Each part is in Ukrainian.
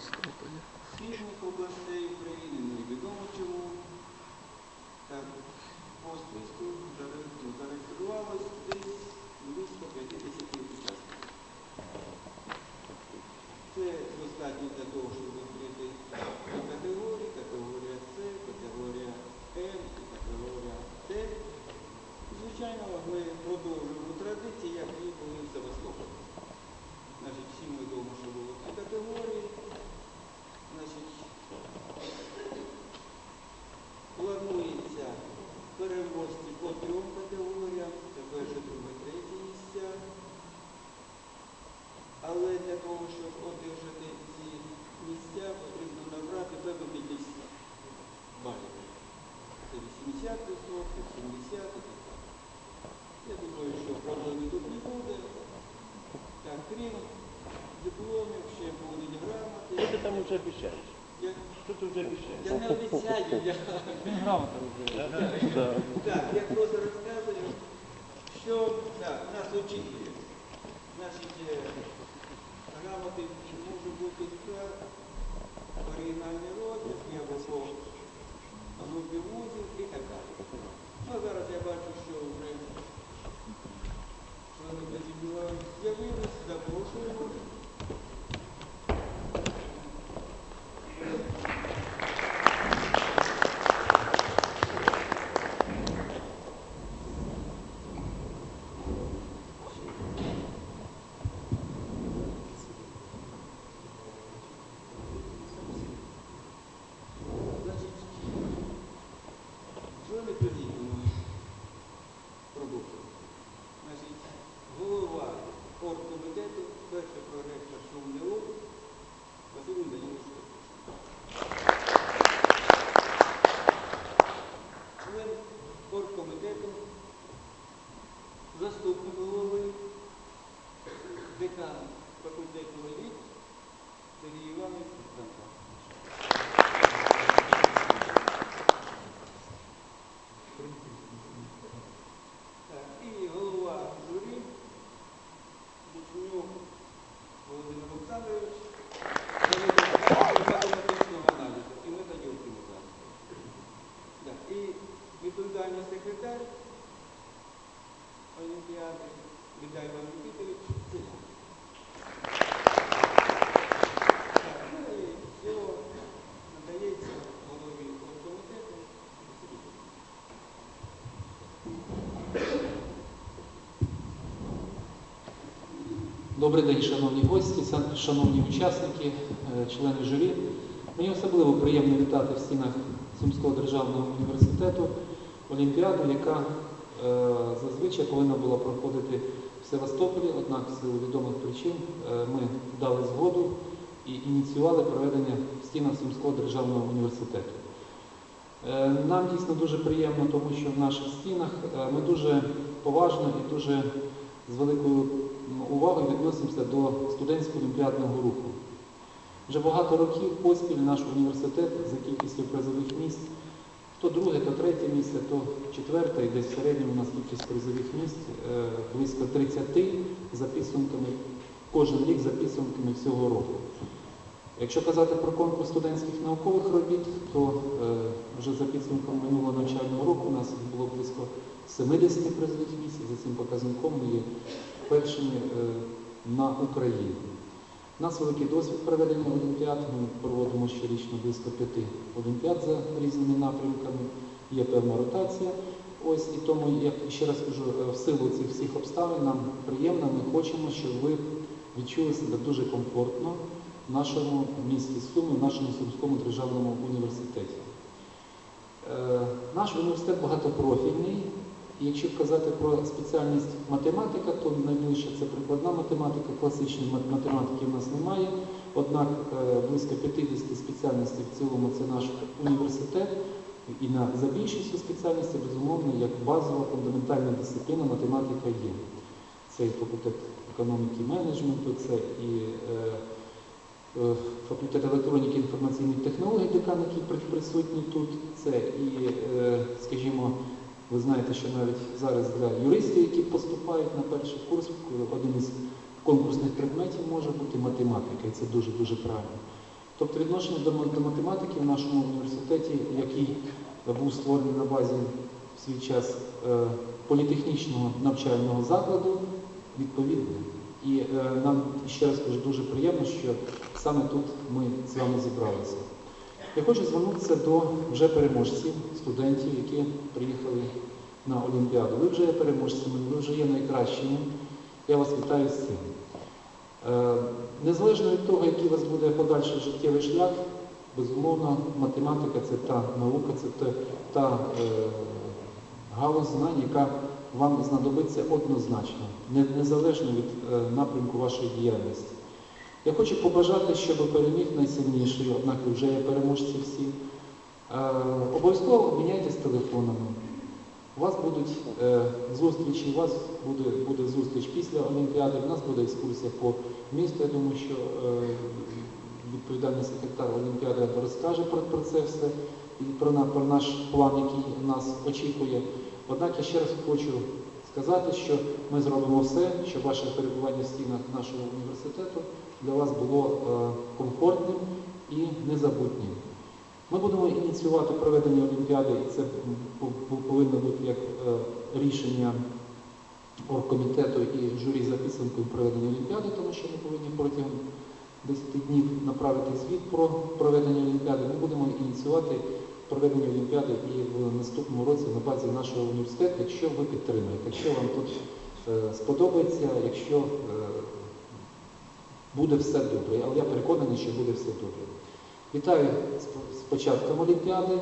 східних областей України, невідомо чому. Так, по зареєструвалось десь близько 50 учасників. Це достатньо для того, щоб відкрити категорії, категорія С, категорія М і категорія Т. Звичайно, ми продовжуємо традиції, як і були в Севастополі. Значить, всі ми вдома, що було дві категорії. Значить, планується переможці по трьом категоріям. Це перше, друге, третє місця. Але для того, щоб одержати ці місця, потрібно набрати певну кількість балів. Це 80 відсотків, 70 і так далі. Я думаю, що проблеми тут не буде. Так, крім дипломів, ще будуть грамоти. Що ти там вже обіцяєш? Я, Що ти вже обіцяєш? я не обіцяю, я Він грамотно розуміє. Так, я просто розказую, що так, нас очікує. Значить, е, грамоти може бути як оригінальний розвиток, або по групі вузів і так далі. Ну, а зараз я бачу, що вже члени президіла з'явились, запрошуємо. Значить, члени президіуму продовжуємо. Значить, голова оргкомітету, перший проректор ШУМДО, Василь Данилович Член оргкомітету, заступник голови, декан факультету еліт Сергій Іванович Франко. Так, і голова журі Бучунюк Володимир Олександрович, математичного аналізу і методів оптимізації. Так, і відповідальний секретар Олімпіади Віддай Іван Нікітович Селян. Так, ну і слово надається голові оргкомітету Василю Петрівну. Добрий день, шановні гості, шановні учасники, е, члени журі. Мені особливо приємно вітати в стінах Сумського державного університету Олімпіаду, яка е, зазвичай повинна була проходити в Севастополі, однак з відомих причин е, ми дали згоду і ініціювали проведення в стінах Сумського державного університету. Нам дійсно дуже приємно, тому що в наших стінах ми дуже поважно і дуже з великою увагою відносимося до студентського олімпіадного руху. Вже багато років поспіль наш університет за кількістю призових місць, то друге, то третє місце, то четверте, і десь в середньому у нас кількість призових місць е, близько 30 за підсумками, кожен рік за підсумками всього року. Якщо казати про конкурс студентських наукових робіт, то е, вже за підсумком минулого навчального року у нас було близько 70 призових місць, за цим показником ми є першими е, на Україні. У нас великий досвід проведення олімпіад. Ми проводимо щорічно близько п'яти олімпіад за різними напрямками. Є певна ротація. Ось і тому я ще раз кажу, е, в силу цих всіх обставин нам приємно, ми хочемо, щоб ви відчули себе дуже комфортно в нашому місті Суми, в нашому Сумському державному університеті. Е, Наш університет багатопрофільний. І якщо казати про спеціальність математика, то найближче це прикладна математика, класичної математики в нас немає. Однак е, близько 50 спеціальностей в цілому це наш університет. І за більшістю спеціальностей, безумовно, як базова фундаментальна дисципліна математика є. Це і факультет економіки і менеджменту, це і е, е, факультет електроніки і інформаційних технологій, декан, який при- присутній тут, це і, скажімо, ви знаєте, що навіть зараз для юристів, які поступають на перший курс, один із конкурсних предметів може бути математика, і це дуже-дуже правильно. Тобто відношення до, математики в нашому університеті, який був створений на базі в свій час е, політехнічного навчального закладу, відповідне. І е, нам ще раз кажу, дуже приємно, що саме тут ми з вами зібралися. Я хочу звернутися до вже переможців, студентів, які приїхали на Олімпіаду. Ви вже є переможцями, ви вже є найкращими. Я вас вітаю з цим. Е, Незалежно від того, який у вас буде подальший життєвий шлях, безумовно, математика це та наука, це та, е, галузь знань, яка вам знадобиться однозначно, незалежно від е, напрямку вашої діяльності. Я хочу побажати, щоб переміг найсильніший, однак вже є переможці всі. Е, обов'язково обміняйтесь телефонами. У вас будуть е, зустрічі, у вас буде, буде зустріч після Олімпіади, у нас буде екскурсія по місту. Я думаю, що е, відповідальний секретар Олімпіади розкаже про, про це все і про, про наш план, який нас очікує. Однак я ще раз хочу сказати, що ми зробимо все, щоб ваше перебування в стінах нашого університету для вас було е, комфортним і незабутнім. Ми будемо ініціювати проведення Олімпіади, і це повинно бути як е, рішення оргкомітету і журі за підсумком проведення Олімпіади, тому що ми повинні протягом 10 днів направити звіт про проведення Олімпіади. Ми будемо ініціювати проведення Олімпіади і в наступному році на базі нашого університету, якщо ви підтримаєте, якщо вам тут е, сподобається, якщо буде все добре. Але я переконаний, що буде все добре. Вітаю з- початком Олімпіади.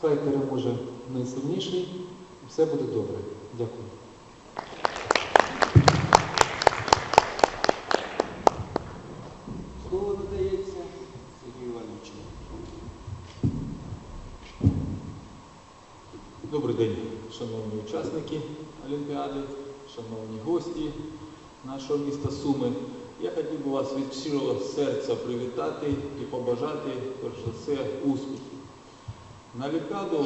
Хай переможе найсильніший. Все буде добре. Дякую. Слово надається Сергію Івановичу. Добрий день, шановні учасники Олімпіади, шановні гості нашого міста Суми. Я хотів би вас від щирого серця привітати і побажати, перш за все, успіхів. На Олімпіаду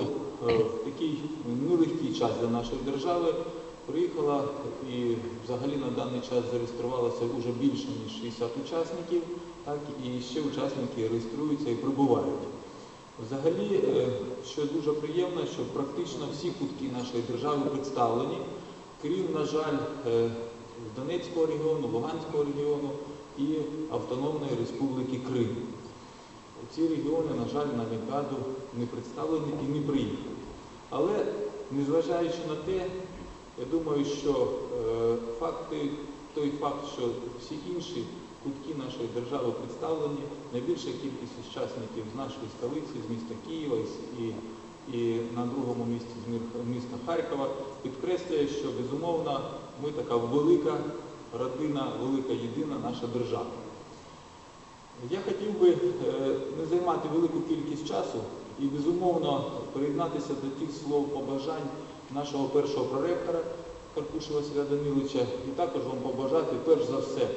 е, в такий нелегкий час для нашої держави приїхала і взагалі на даний час зареєструвалося вже більше ніж 60 учасників, так і ще учасники реєструються і прибувають. Взагалі, е, що дуже приємно, що практично всі кутки нашої держави представлені, крім, на жаль, е, Донецького регіону, Луганського регіону і Автономної Республіки Крим. Ці регіони, на жаль, на Олімпіаду не представлені і не приїхали. Але незважаючи на те, я думаю, що е, факти, той факт, що всі інші кутки нашої держави представлені, найбільша кількість учасників з нашої столиці, з міста Києва і, і, на другому місці міста Харкова, підкреслює, що безумовно ми така велика родина, велика єдина наша держава. Я хотів би е, не займати велику кількість часу і безумовно приєднатися до тих слов побажань нашого першого проректора Карпуша Василя Даниловича і також вам побажати перш за все,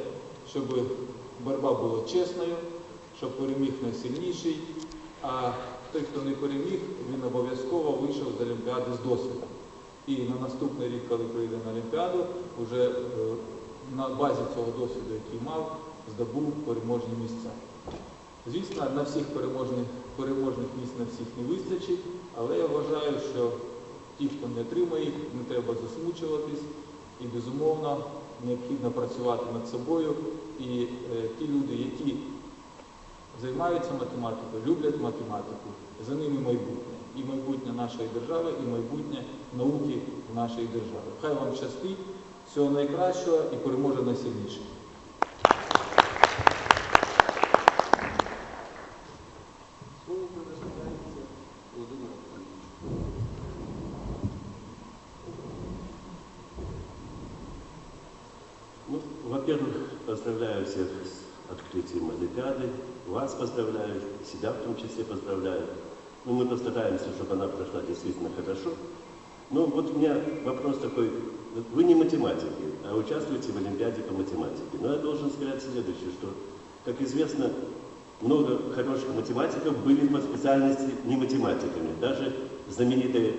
щоб боротьба була чесною, щоб переміг найсильніший, а той, хто не переміг, він обов'язково вийшов з Олімпіади з досвідом. І на наступний рік, коли прийде на Олімпіаду, вже е, на базі цього досвіду, який мав, здобув переможні місця. Звісно, на всіх переможних, переможних місць на всіх не вистачить, але я вважаю, що ті, хто не отримає їх, не треба засмучуватись і, безумовно, необхідно працювати над собою. І е, ті люди, які займаються математикою, люблять математику, за ними майбутнє. І майбутнє нашої держави, і майбутнє науки нашої держави. Хай вам щастить, всього найкращого і переможе найсильніший. Себя в том числе поздравляю. Ну, мы постараемся, чтобы она прошла действительно хорошо. Но вот у меня вопрос такой. Вы не математики, а участвуете в Олимпиаде по математике. Но я должен сказать следующее, что, как известно, много хороших математиков были по специальности не математиками. Даже знаменитая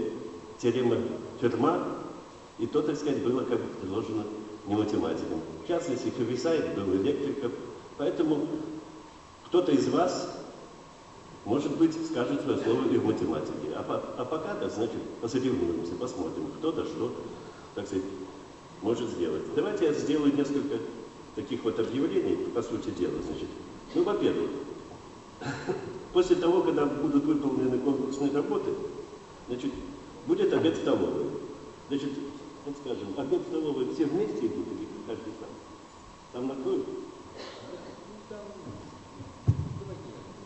теорема Ферма, и то, так сказать, было как бы предложено не математикам. В частности, Хевисайд был электриком. Поэтому кто-то из вас может быть, скажет свое слово и в математике. А, по- а пока-то, значит, посоревнуемся, посмотрим, кто-то что, так сказать, может сделать. Давайте я сделаю несколько таких вот объявлений, по сути дела, значит. Ну, во-первых, после того, когда будут выполнены конкурсные работы, значит, будет обед в столовой. Значит, вот скажем, обед в столовой все вместе идут или каждый сам? Там накроют?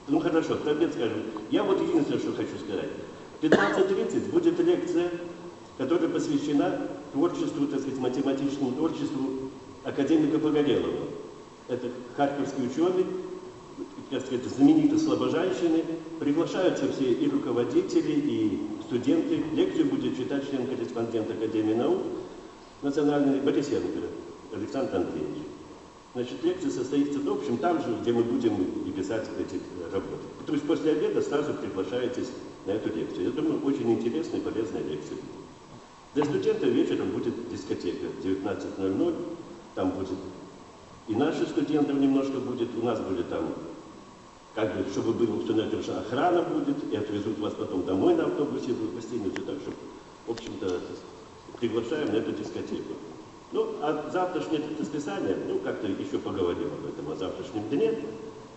Ну хорошо, про обед скажем. Я вот единственное, что хочу сказать. В 15.30 будет лекция, которая посвящена творчеству, так сказать, математическому творчеству академика Погорелова. Это харьковский ученый, так сказать, знаменитый слабожанщины. Приглашаются все и руководители, и студенты. Лекцию будет читать член-корреспондент Академии наук национальный Борисенко Александр Андреевич. Значит, лекция состоится, в общем, там же, где мы будем и писать эти э, работы. То есть после обеда сразу приглашаетесь на эту лекцию. Я думаю, очень интересная и полезная лекция. Для студентов вечером будет дискотека 19.00. Там будет и наших студентов немножко будет, у нас будет там, как бы, чтобы было все на этом, что охрана будет, и отвезут вас потом домой на автобусе в гостиницу. Так что, в общем-то, приглашаем на эту дискотеку. Ну, а завтрашнее расписание, ну, как-то еще поговорим об этом, о завтрашнем дне.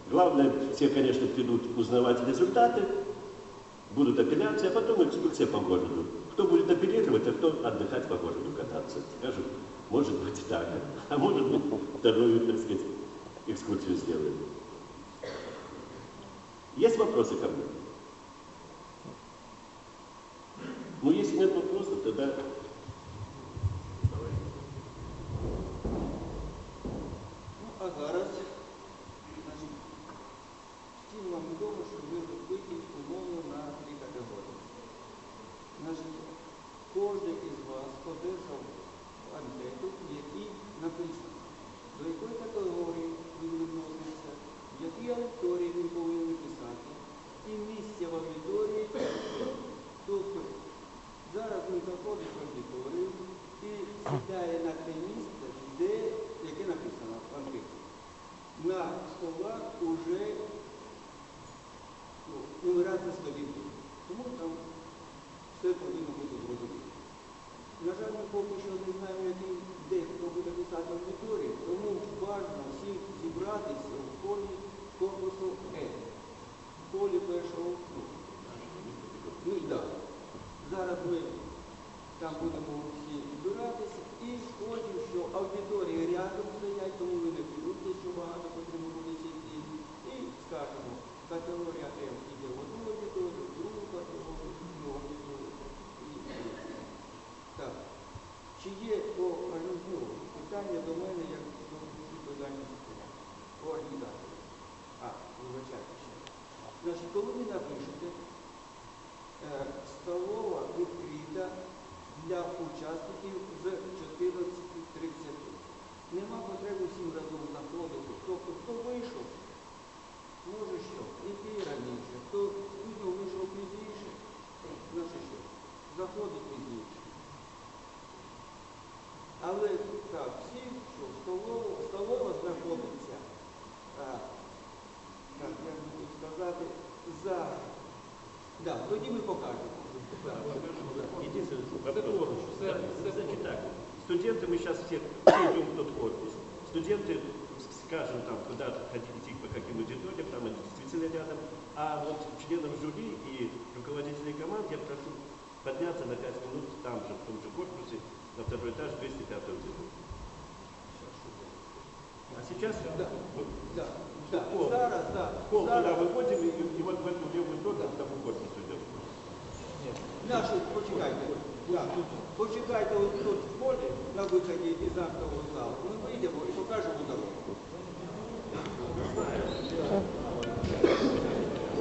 Главное, все, конечно, придут узнавать результаты, будут апелляции, а потом экскурсия по городу. Кто будет апеллировать, а кто отдыхать по городу кататься. Скажем, может быть так, а может быть вторую, так сказать, экскурсию сделаем. Есть вопросы ко мне? Ну, если нет вопросов, тогда в аудиторії. Тобто зараз він заходить аудиторію і сідає на те місце, де, яке написано в анкеті. На столах уже ну, нумерація сторінки. Тому там все повинно бути зрозуміло. На жаль, ми поки що не знаємо, який де хто буде писати в аудиторії, тому важливо всім зібратися в полі корпусу Е, в полі першого. Ну і так. Зараз ми там будемо всі збиратися і сходимо, що аудиторії Але так, всі, що столова, столова знаходиться, а, так, як буду сказати, за Да, тоді ми покажемо. Значит так, студенты, мы сейчас все, все идем в тот корпус. Студенты, скажем, там, куда хотите идти по каким аудиториям, там они действительно рядом. А вот членам жюри и руководителей команд я прошу подняться на 5 минут там же, в том же корпусе, на второй этаж, 205 аудитории. А сейчас Да, вот да, да. Холл. Зараз, да. в холл туда Зараз. выходим и, и вот в эту левую сторону, там корпус идет. Наші, почекайте. Да. Почекайте ось тут в полі на виході із актового залу. Ми вийдемо і покажемо дорогу.